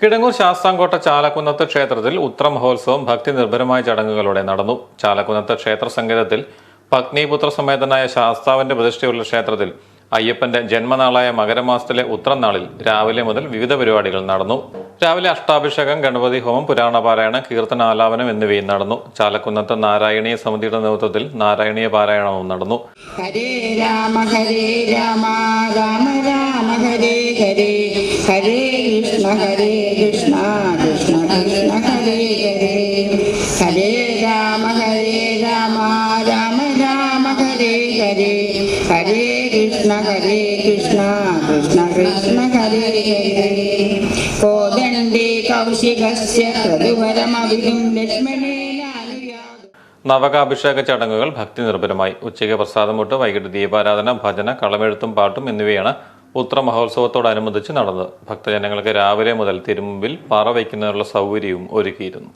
കിടങ്ങൂർ ശാസ്താംകോട്ട ചാലക്കുന്നത്ത് ക്ഷേത്രത്തിൽ ഉത്ര മഹോത്സവം ഭക്തി നിർഭരമായ ചടങ്ങുകളോടെ നടന്നു. ചാലക്കുന്നത്ത് ക്ഷേത്ര സംഗീതത്തിൽ പത്നിപുത്ര സമേതനായ ശാസ്താവിന്റെ പ്രതിഷ്ഠയുള്ള ക്ഷേത്രത്തിൽ അയ്യപ്പന്റെ ജന്മനാളായ മകരമാസത്തിലെ ഉത്രം നാളിൽ രാവിലെ മുതൽ വിവിധ പരിപാടികൾ നടന്നു. രാവിലെ അഷ്ടാഭിഷേകം ഗണപതി ഹോമം പുരാണപാരായണം കീർത്തനാലാപനം എന്നിവയും നടന്നു. ചാലക്കുന്നത്ത് നാരായണീയ സമിതിയുടെ നേതൃത്വത്തിൽ നാരായണീയ പാരായണവും നടന്നു. ഹരേ രാമ ഹരേ രാമ രാമ രാമ ഹരേ ഹരേ. ഹരേ കൃഷ്ണ ഹരേ കൃഷ്ണ കൃഷ്ണ കൃഷ്ണ ഹരേ ഹരേ ഹരേ രാമ ഹരേ രാമ രാമ രാമ ഹരേ ഹരേ ഹരേ കൃഷ്ണ ഹരേ കൃഷ്ണ കൃഷ്ണ കൃഷ്ണ ഹരേ ഹരേ കോദണ്ഡേ കൗശികസ്യ പ്രതിവരമവിതും ലക്ഷ്മണേനാനുയാതു നവകാഭിഷേക ചടങ്ങുകൾ ഭക്തി നിർഭരമായി. ഉച്ചയ്ക്ക് പ്രസാദമുട്ട് വൈകിട്ട് ദീപാരാധന ഭജന കളമെഴുത്തും പാട്ടും എന്നിവയാണ് ഉത്ര മഹോത്സവത്തോടനുബന്ധിച്ച് നടന്നത്. ഭക്തജനങ്ങൾക്ക് രാവിലെ മുതൽ തിരുമുമ്പിൽ പാറ വയ്ക്കുന്നതിനുള്ള സൗകര്യവും ഒരുക്കിയിരുന്നു.